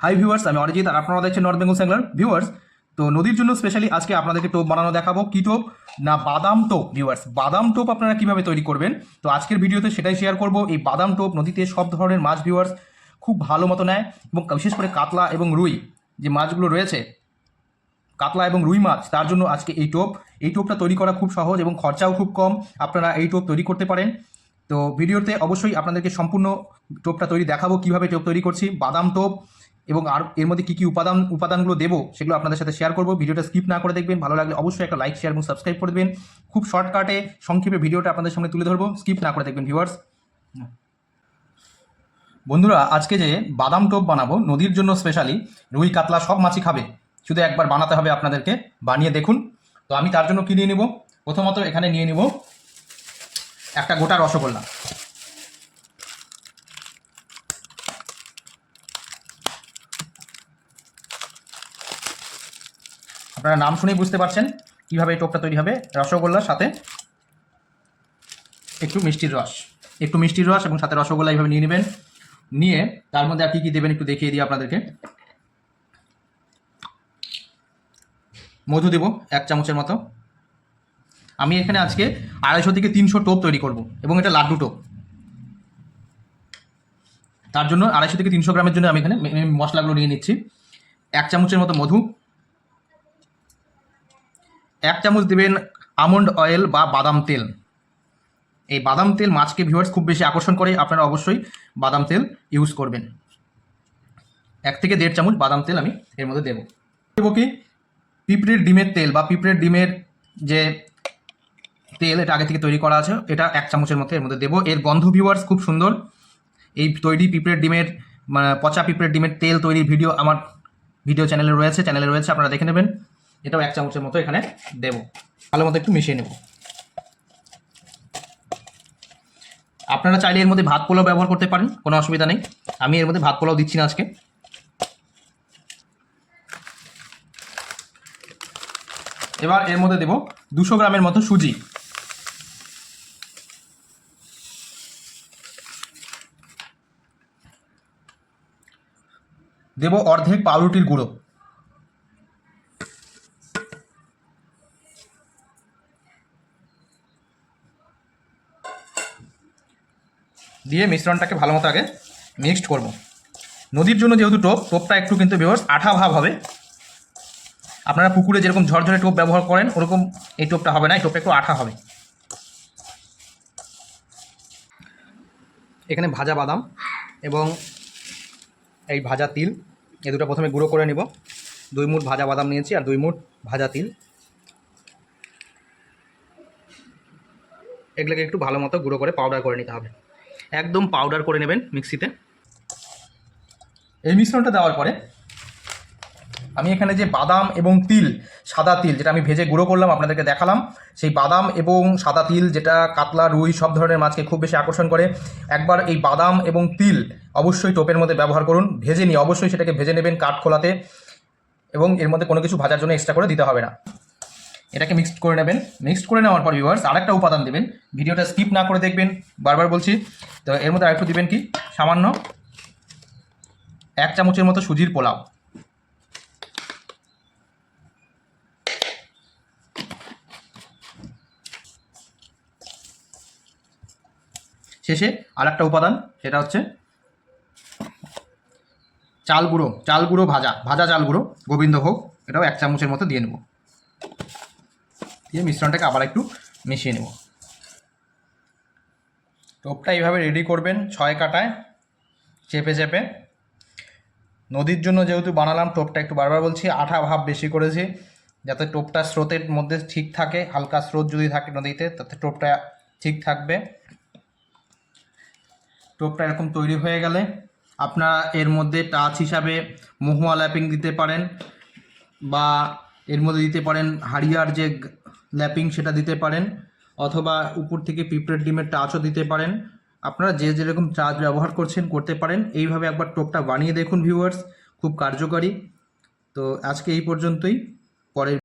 Hi viewers আমি অরিজিৎ আর আপনারা দেখছেন নর্থ বেঙ্গল স্যাংলার ভিউয়ার্স তো নদীর জন্য স্পেশালি আজকে আপনাদেরকে টোপ বানানো দেখাবো। কি টোপ? না, বাদাম টোপ ভিউয়ার্স বাদাম টোপ আপনারা কীভাবে তৈরি করবেন? তো আজকের ভিডিওতে সেটাই শেয়ার করব। এই বাদাম টোপ নদীতে সব ধরনের মাছ ভিউয়ার্স খুব ভালো মতো নেয় এবং বিশেষ করে কাতলা এবং রুই যে মাছগুলো রয়েছে, কাতলা এবং রুই মাছ, তার জন্য আজকে এই টোপ। এই টোপটা তৈরি করা খুব সহজ এবং খরচাও খুব কম। আপনারা এই টোপ তৈরি করতে পারেন। তো ভিডিওতে অবশ্যই আপনাদেরকে সম্পূর্ণ টোপটা তৈরি দেখাবো, কীভাবে টোপ তৈরি করছি। বাদাম টোপ এবং আর এর মধ্যে কী কী উপাদান উপাদানগুলো দেবো সেগুলো আপনাদের সাথে শেয়ার করব। ভিডিওটা স্কিপ না করে দেখবেন ভালো লাগলে অবশ্যই একটা লাইক শেয়ার এবং সাবস্ক্রাইব করে দেবেন। খুব শর্টকাটে সংক্ষেপে ভিডিওটা আপনাদের সামনে তুলে ধরবো স্কিপ না করে দেখবেন ভিউয়ার্স বন্ধুরা আজকে যে বাদাম টোপ বানাবো নদীর জন্য স্পেশালি রুই কাতলা সব মাছই খাবে। শুধু একবার বানাতে হবে আপনাদেরকে বানিয়ে দেখুন। তো আমি তার জন্য কী নিয়ে নিব? প্রথমত এখানে নিয়ে নিব একটা গোটা রসগোল্লা। আপনারা নাম শুনেই বুঝতে পারছেন কীভাবে এই টোপটা তৈরি হবে, রসগোল্লার সাথে একটু মিষ্টির রস। একটু মিষ্টির রস এবং সাথে রসগোল্লা এইভাবে নিয়ে নেবেন। নিয়ে তার মধ্যে আর কী কী দেবেন একটু দেখিয়ে দিই আপনাদেরকে। মধু দেব এক চামচের মতো। আমি এখানে আজকে আড়াইশো থেকে তিনশো টোপ তৈরি করব এবং এটা লাড্ডু টোপ। তার জন্য আড়াইশো থেকে তিনশো গ্রামের জন্য আমি এখানে মশলাগুলো নিয়ে নিচ্ছি। এক চামচের মতো মধু। এক চামচ দেবেন আমন্ড অয়েল বা বাদাম তেল। এই বাদাম তেল মাছকে ভিউয়ার্স খুব বেশি আকর্ষণ করে, আপনারা অবশ্যই বাদাম তেল ইউজ করবেন। এক থেকে দেড় চামচ বাদাম তেল আমি এর মধ্যে দেবো। দেবো কি? পিঁপড়ের ডিমের তেল বা পিঁপড়ের ডিমের যে তেল, এটা আগে থেকে তৈরি করা আছে, এটা এক চামচের মধ্যে এর মধ্যে দেবো। এর গন্ধ ভিউয়ার্স খুব সুন্দর। এই তৈরি পিঁপড়ের ডিমের মানে পচা পিঁপড়ের ডিমের তেল তৈরির ভিডিও আমার ভিডিও চ্যানেলে রয়েছে চ্যানেলে রয়েছে, আপনারা দেখে নেবেন। এটাও এক চামচের মতো এখানে দেবো। ভালো মতো একটু মিশিয়ে নেব। আপনারা চাইলে এর মধ্যে ভাত পোলাও ব্যবহার করতে পারেন, কোনো অসুবিধা নেই। আমি এর মধ্যে ভাত পোলাও দিচ্ছি না আজকে। এবার এর মধ্যে দেব দুশো গ্রামের মতো সুজি। দেব অর্ধেক পাউরুটির গুঁড়ো। দিয়ে মিশ্রণটাকে ভালো মতো আগে মিক্সড করব। নদীর জন্য যেহেতু টোপ, টোপটা একটু কিন্তু বেহস আঠা ভাব হবে। আপনারা পুকুরে যেরকম ঝরঝরে টোপ ব্যবহার করেন, ওরকম এই টোপটা হবে না, এই টোপটা একটু আঠা হবে। এখানে ভাজা বাদাম এবং এই ভাজা তিল এই দুটো প্রথমে গুঁড়ো করে নিব। দুই মুঠ ভাজা বাদাম নিয়েছি আর দুই মুঠ ভাজা তিল। এগুলোকে একটু ভালো মতো গুঁড়ো করে পাউডার করে নিতে হবে। একদম পাউডার করে নেবেন মিক্সিতে এই মিশ্রণটা দেওয়ার পরে আমি এখানে যে বাদাম এবং তিল, সাদা তিল যেটা আমি ভেজে গুঁড়ো করলাম, আপনাদেরকে দেখালাম, সেই বাদাম এবং সাদা তিল যেটা কাতলা, রুই সব ধরনের মাছকে খুব বেশি আকর্ষণ করে, একবার এই বাদাম এবং তিল অবশ্যই টোপের মধ্যে ব্যবহার করুন, ভেজে নিয়ে অবশ্যই সেটাকে ভেজে নেবেন কাঠ খোলাতে এবং এর মধ্যে কোনো কিছু ভাজার জন্য এক্সট্রা করে দিতে হবে না। এটাকে মিক্সড করে নেবেন। মিক্সড করে নেওয়ার পর ভিউয়ার্স আরেকটা উপাদান দেবেন। ভিডিওটা স্কিপ না করে দেখবেন, বারবার বলছি। তো এর মধ্যে আরেকটু দেবেন কি? সামান্য এক চামচের মতো সুজির পোলাও। শেষে আরেকটা উপাদান, সেটা হচ্ছে চাল গুঁড়ো চাল গুঁড়ো ভাজা ভাজা চাল গুঁড়ো, গোবিন্দভোগ, এটাও এক চামচের মতো দিয়ে নেব। দিয়ে মিশ্রণটাকে আবার একটু মিশিয়ে নেব। টোপটা এইভাবে রেডি করবেন ছয় কাটায়, চেপে চেপে। নদীর জন্য যেহেতু বানালাম, টোপটা একটু বারবার বলছি, আঠা ভাব বেশি করেছি, যাতে টোপটা স্রোতের মধ্যে ঠিক থাকে, হালকা স্রোত যদি থাকে নদীতে, তাতে টোপটা ঠিক থাকবে। টোপটা এরকম তৈরি হয়ে গেলে আপনারা এর মধ্যে টাচ হিসাবে মহুয়া ল্যাপিং দিতে পারেন, বা এর মধ্যে দিতে পারেন হারিয়ার যে ল্যাপিং সেটা দিতে পারেন, অথবা উপর থেকে পিঁপড়ের ডিমের টাচও দিতে পারেন। আপনারা যে যেরকম চার্জ ব্যবহার করছেন, করতে পারেন। এইভাবে একবার টোপটা বানিয়ে দেখুন ভিউয়ার্স খুব কার্যকারী। তো আজকে এই পর্যন্তই। পরের